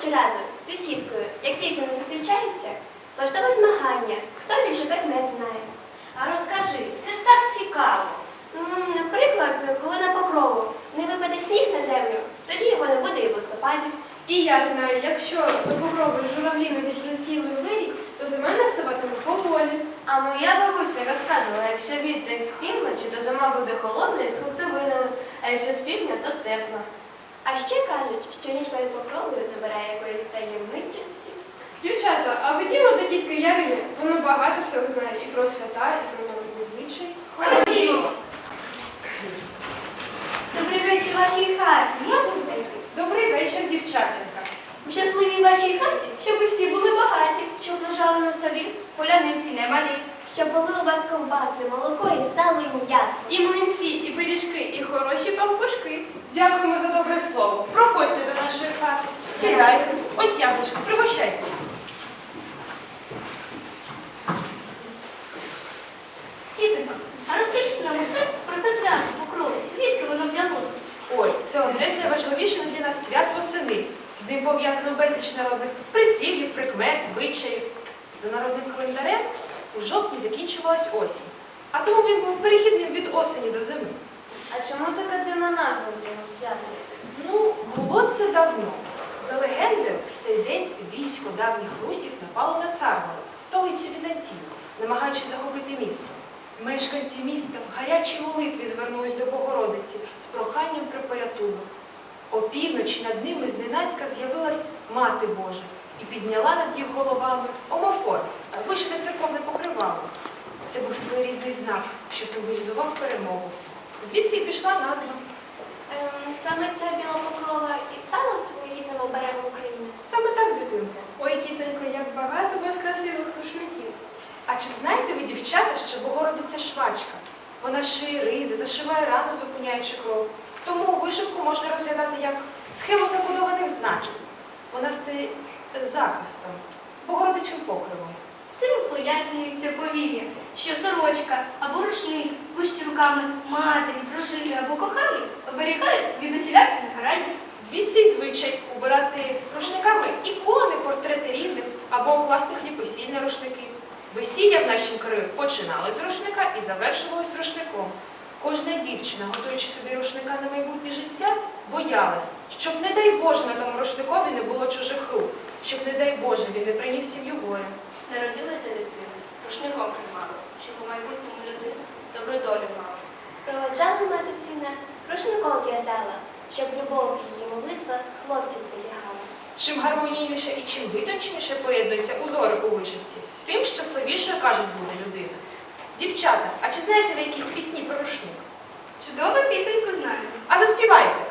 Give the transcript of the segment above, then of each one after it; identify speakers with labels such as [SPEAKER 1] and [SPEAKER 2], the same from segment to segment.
[SPEAKER 1] щоразу з сусідкою, як тільки вони зустрічаються, влаштовує змагання, хто більше предмет знає.
[SPEAKER 2] А розкажи, це ж так цікаво.
[SPEAKER 1] Наприклад, коли на покрову не випаде сніг на землю, тоді його не буде і в листопаді.
[SPEAKER 3] І я знаю, якщо до покрови журавлі не відлетіли в вирік, то зима наставатиме поволі.
[SPEAKER 4] А моя бабуся розказувала, якщо вітер з півночі, то зима буде холодна і з хуртовинами, а якщо з півдня, то тепла.
[SPEAKER 1] А ще кажуть, що ніч перед покровою набирає якоїсь таємничості.
[SPEAKER 3] Дівчата, а ходімо до тітки Ярини. Вона багато всього знає і про свята, і про народні звичаї.
[SPEAKER 2] Ходімо. Добрий вечір вашій хаті. Можна зайти?
[SPEAKER 3] Добрий вечір, дівчатенька.
[SPEAKER 2] У щасливій вашій хаті, щоб ви всі були багаті, щоб лежали на столі, поляниці не малі.
[SPEAKER 1] Щоб були у вас ковбаси, молоко і сало і м'ясо.
[SPEAKER 3] І млинці, і пиріжки, і хороші пампушки.
[SPEAKER 5] Дякуємо за добре слово. Проходьте до нашої хати. Сідайте. Ось яблучко, пригощайте.
[SPEAKER 2] Тітонько, а розкажіть нам усе про це свято покрови. Звідки воно взялося?
[SPEAKER 5] Ой, це одне з найважливіших для нас свят восени. З ним пов'язано безліч народних прислів'їв, прикмет, звичаїв. За народним календарем у жовтні закінчувалась осінь. А тому він був перехідним від осені до зими.
[SPEAKER 4] А чому така дивна назва у цього свята?
[SPEAKER 5] Ну, було це давно. За легендою, в цей день військо давніх русів напало на Царгород, столицю Візантії, намагаючись захопити місто. Мешканці міста в гарячій молитві звернулись до Богородиці з проханням про порятунок. Опівночі над ними зненацька з'явилась Мати Божа і підняла над їх головами омофор, вишите церковне покривало. Це був своєрідний знак, що символізував перемогу. Звідси і пішла назва.
[SPEAKER 1] Саме ця біла покрова і стала своєрідним оберегом України.
[SPEAKER 5] Саме так, дитинко.
[SPEAKER 3] Ой, тітонько, як багато вас красивих рушників.
[SPEAKER 5] А чи знаєте ви, дівчата, що Богородиця швачка? Вона шиє ризи, зашиває рану, зупиняючи кров. Тому вишивку можна розглядати як схему закодованих знаків. Вона стає захистом, Богородичим покривом.
[SPEAKER 2] Цим пояснюється повір'я, що сорочка або рушник, руками матері, дружини або коханої оберігають від усіляких негараздів.
[SPEAKER 5] Звідси й звичай убирати рушниками ікони, портрети рідних або укласти хлібосільні рушники. Весілля в нашім краю починали з рушника і завершувалось рушником. Кожна дівчина, готуючи собі рушника на майбутнє життя, боялась, щоб, не дай Боже, на тому рушникові не було чужих рук, щоб, не дай Боже, він не приніс сім'ю горя.
[SPEAKER 4] Народилася дитина, рушником тримала, щоб у майбутньому людина добру долю.
[SPEAKER 1] Проводжала мати сина, рушником в'язала, щоб любов і її молитва хлопці зберігала.
[SPEAKER 5] Чим гармонійніше і чим витонченіше поєднуються узори у вишивці, тим щасливішою, кажуть, буде людина. Дівчата, а чи знаєте ви якісь пісні про рушник?
[SPEAKER 2] Чудову пісеньку знаю.
[SPEAKER 5] А заспівайте!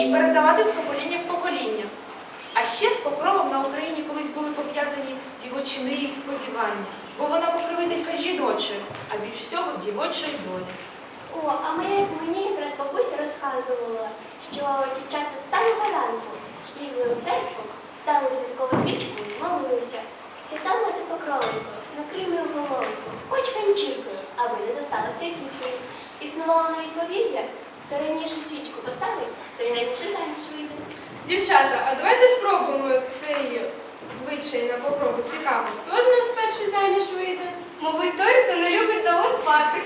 [SPEAKER 5] І передавати з покоління в покоління. А ще з покровом на Україні колись були пов'язані дівочини і сподівання, бо вона покровителька жіночої, а більш всього дівочої долі.
[SPEAKER 1] О, а моя, мені якраз бабуся розказувала, що дівчата з самого ранку бігли у церкву, стали святкову свічку молилися. Свята мати покровенько, накрий мою головку, хоч канчіркою, аби не засталася тіхи. Існувало навіть повір'я, хто раніше свічку поставить, той раніше заміж вийде.
[SPEAKER 3] Дівчата, а давайте спробуємо цей звичай на попробу. Цікаво, хто з нас перший заміж вийде? Мабуть, той, хто не любить довго спати.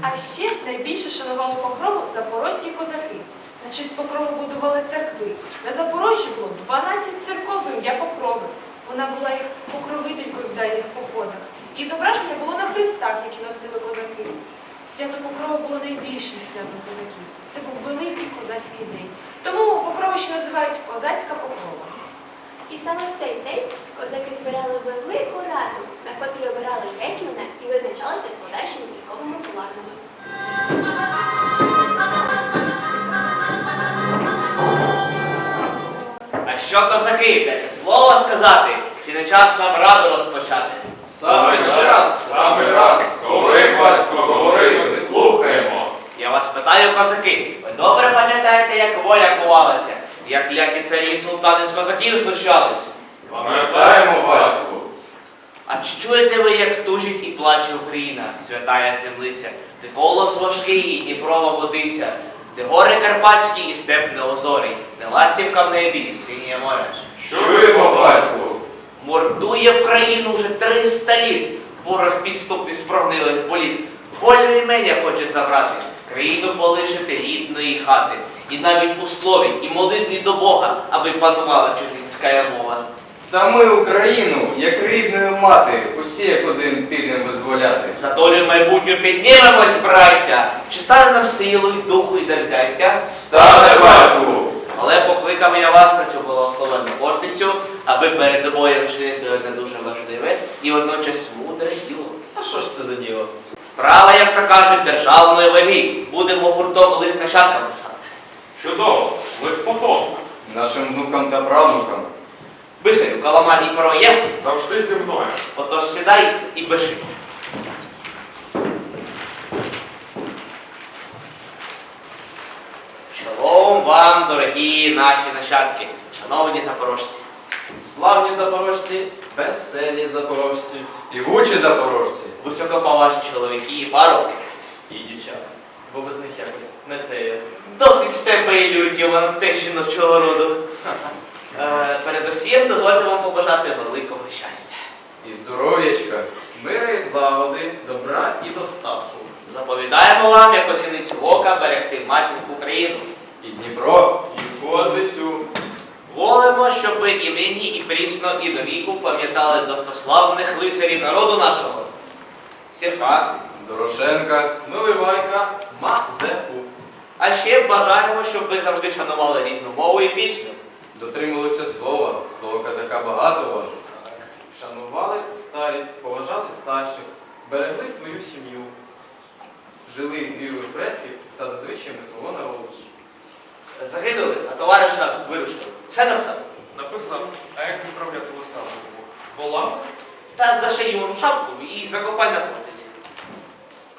[SPEAKER 5] А ще найбільше шанували покрову запорозькі козаки. На честь покрову будували церкви. На Запорожжі було 12 церков ім'я покрови. Вона була їх покровителькою в дальніх походах. І зображення було на хрестах, які носили козаки. Свято Покрова було найбільшим святом козаків. Це був великий козацький день. Тому покрову ще називають козацька покрова.
[SPEAKER 1] І саме в цей день козаки збирали велику раду, на котрій обирали гетьмана і визначалися з подальшими військовими планами.
[SPEAKER 6] А що козаки, дайте слово сказати, чи не час нам раду розпочати?
[SPEAKER 7] Саме час, саме раз. Говори, батько, говори, ми слухаємо.
[SPEAKER 6] Я вас питаю, козаки, ви добре пам'ятаєте, як воля кувалася, як лякі царі і султани з козаків знущались?
[SPEAKER 7] Пам'ятаємо, батьку.
[SPEAKER 6] А чи чуєте ви, як тужить і плаче Україна, святая землиця, де колос важкий і Дніпрова водиця, де гори Карпатські і степ неозорий, де ластівка в небі і синє море?
[SPEAKER 7] Чуємо, батьку.
[SPEAKER 6] Мордує в країну вже 300 літ. Ворог підступний з прогнилих політ. Волю імення хоче забрати, країну полишити рідної хати. І навіть у слові і молитві до Бога, аби панувала чернівська мова.
[SPEAKER 8] Та ми Україну, як рідною мати, усі як один підемо визволяти.
[SPEAKER 6] За долю майбутню піднімемось, браття, чи стане нам силу й духу і завзяття?
[SPEAKER 7] Стане, батьку.
[SPEAKER 6] Але покликав я вас на цю благословенну фортецю, аби перед боєм вчинити одне дуже важливе і водночас мудре діло.
[SPEAKER 8] А що ж це за діло?
[SPEAKER 6] Справа, як то кажуть, державної ваги. Будемо гуртом лист нащадкам писати.
[SPEAKER 7] Чудово. Лист потом.
[SPEAKER 8] Нашим внукам та правнукам.
[SPEAKER 6] Писарю, каламар і перо є,
[SPEAKER 7] Завжди зі мною.
[SPEAKER 6] отож сідай і пиши. Шалом вам, дорогі наші нащадки, шановні запорожці.
[SPEAKER 8] Славні запорожці, веселі запорожці, співучі запорожці.
[SPEAKER 6] Високоповажні чоловіки і парубки.
[SPEAKER 8] І дівчата. Бо без них якось не те.
[SPEAKER 6] Досить з тебе і люльки, вам те жіночого роду. Е, Передусім дозвольте вам побажати великого щастя.
[SPEAKER 8] І здоров'ячка, мира і злагоди, добра і достатку.
[SPEAKER 6] Заповідаємо вам, як осіницю ока, берегти матінку Україну.
[SPEAKER 8] І Дніпро, і Хортицю.
[SPEAKER 6] Волимо, щоб ви і нині, і прісно, і до віку пам'ятали достославних лицарів народу нашого. Сірка.
[SPEAKER 8] Дорошенка, Наливайка, Мазепу.
[SPEAKER 6] А ще бажаємо, щоб ви завжди шанували рідну мову і пісню.
[SPEAKER 8] Дотримувалися слова, слово казака багато важить. Шанували старість, поважали старших, берегли свою сім'ю, жили вірою предків та за звичаями свого народу.
[SPEAKER 6] Загинули, а товариша вирушили. Все написав?
[SPEAKER 7] Написав, а як відправляти листа? Волами?
[SPEAKER 6] Та заший йому шапку і закопай на фортеці.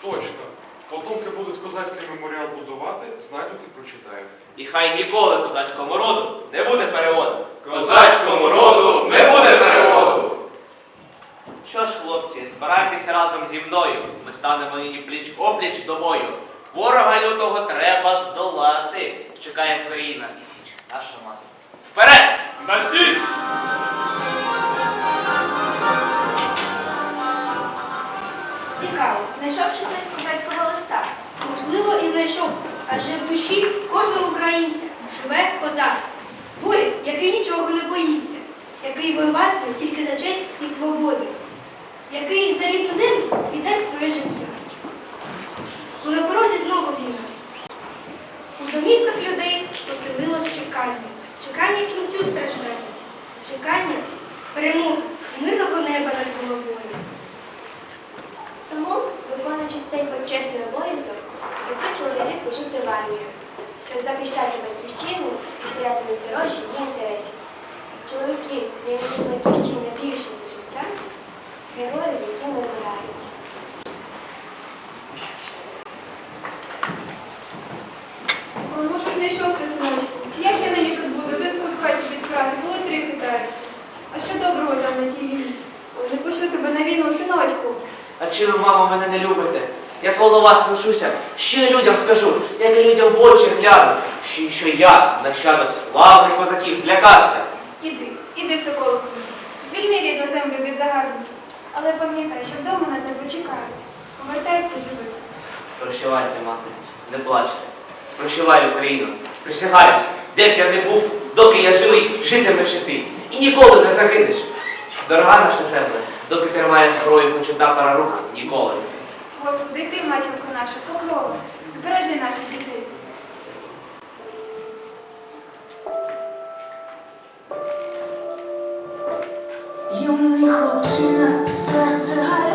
[SPEAKER 7] Точно. Потомки будуть козацький меморіал будувати, знайдуть і прочитають.
[SPEAKER 6] І хай ніколи козацькому роду не буде переводу.
[SPEAKER 8] Козацькому роду не буде переводу!
[SPEAKER 6] Що ж, хлопці, збирайтеся разом зі мною. Ми станемо нині пліч опліч до бою. Ворога лютого треба здолати. Чекає Україна і січ, наша мати. Вперед!
[SPEAKER 7] На січ!
[SPEAKER 3] Цікаво, знайшов чи хтось козацького листа? Можливо, і знайшов,
[SPEAKER 2] адже в душі кожного українця живе козак. Воїн, який нічого не боїться, який воюватиме тільки за честь і свободу, який за рідну землю перемоги і мирного неба над головою.
[SPEAKER 1] Тому, виконуючи цей почесний обов'язок, йдуть чоловіки служити в армію, щоб захищати батьківщину і стояти на сторожі її інтересів. Чоловіки, які батьківщини більше за життя, герої, які ми вибираємо.
[SPEAKER 3] Ой, може, знайшов ти синочку. Як я нині тут буду? Тут хай собі було три хитаються. А що доброго там на тій війні? Ой, не пошлю тебе на війну, синочку.
[SPEAKER 6] А чи ви, мамо, мене не любите? Я коло вас лишуся, що я людям скажу, як я людям в очі гляну, що, що я, нащадок славних козаків, злякався.
[SPEAKER 3] Іди, іди, соколику. Звільни рідну землю від загарбників. Але пам'ятай, що вдома на тебе чекають. Повертайся живим.
[SPEAKER 6] Прощавайте, мати, не плачте. Прощавай, Україну, присягаюсь, де б я не був, доки я живий, житимеш і ти. І ніколи не загинеш. Дорога наша земля, доки тримає зброю хоч одна пара рук, ніколи.
[SPEAKER 3] Господи, ти, матінко наша, покрова, збережи наших дітей.
[SPEAKER 9] Юний хлопчина, серце гаряче,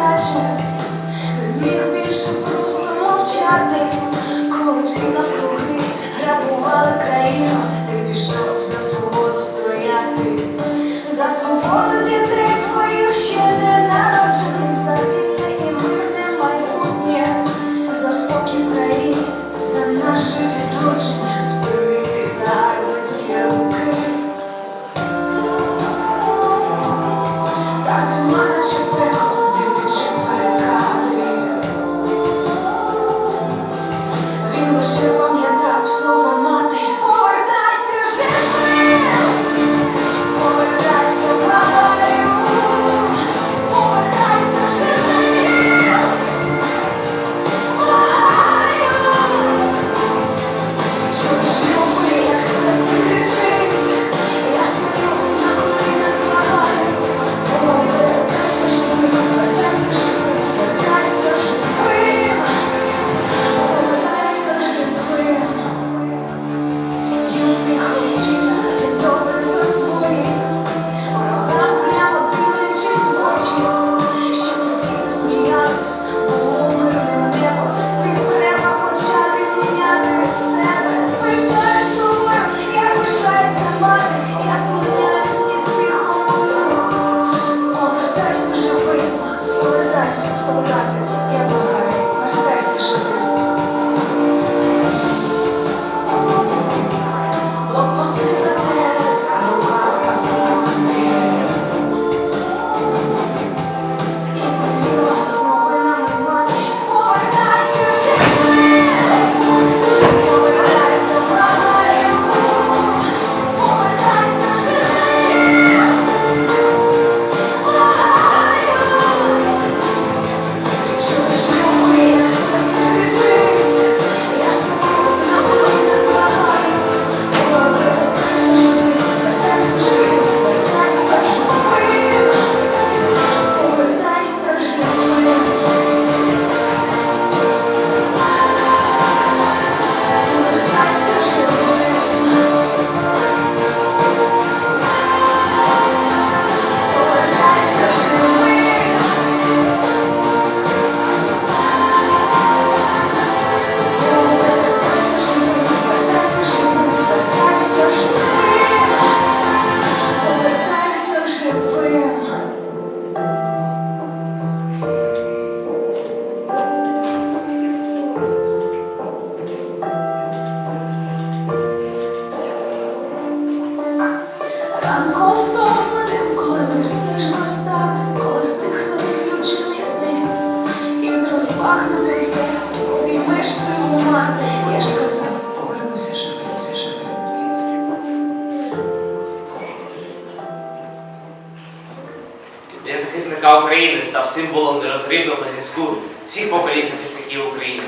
[SPEAKER 6] символом нерозривного зв'язку всіх поколінь захисників України.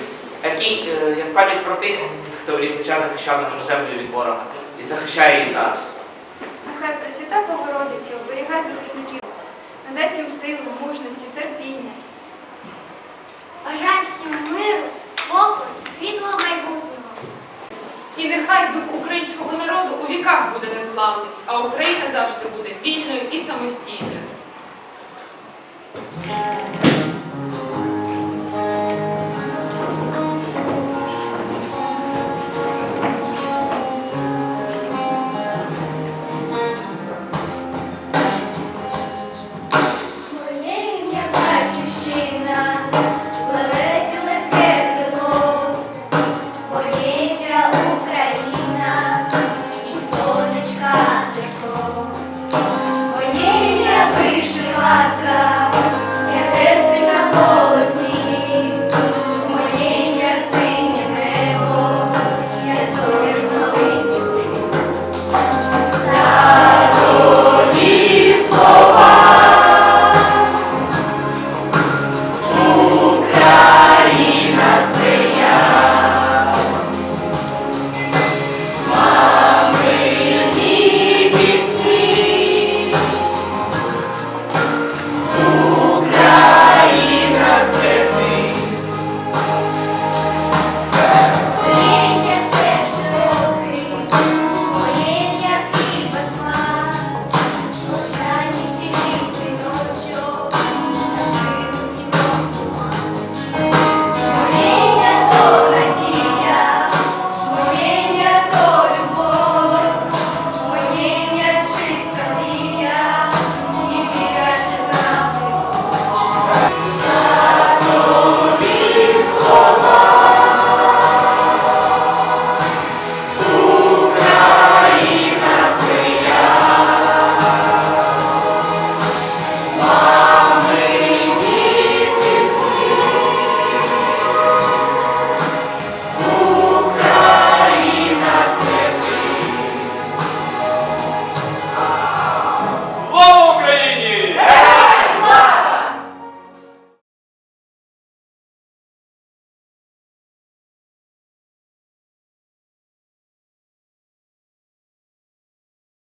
[SPEAKER 6] який, е, як пам'ять про тих, хто в різний час захищав нашу землю від ворога і захищає її зараз.
[SPEAKER 3] Нехай Пресвята Богородиця оберігає захисників, надасть їм сили, мужності, терпіння.
[SPEAKER 5] Бажаю всім миру, спокою, світлого майбутнього.
[SPEAKER 10] І нехай дух українського народу у віках буде незламний, а Україна завжди буде вільною і самостійною.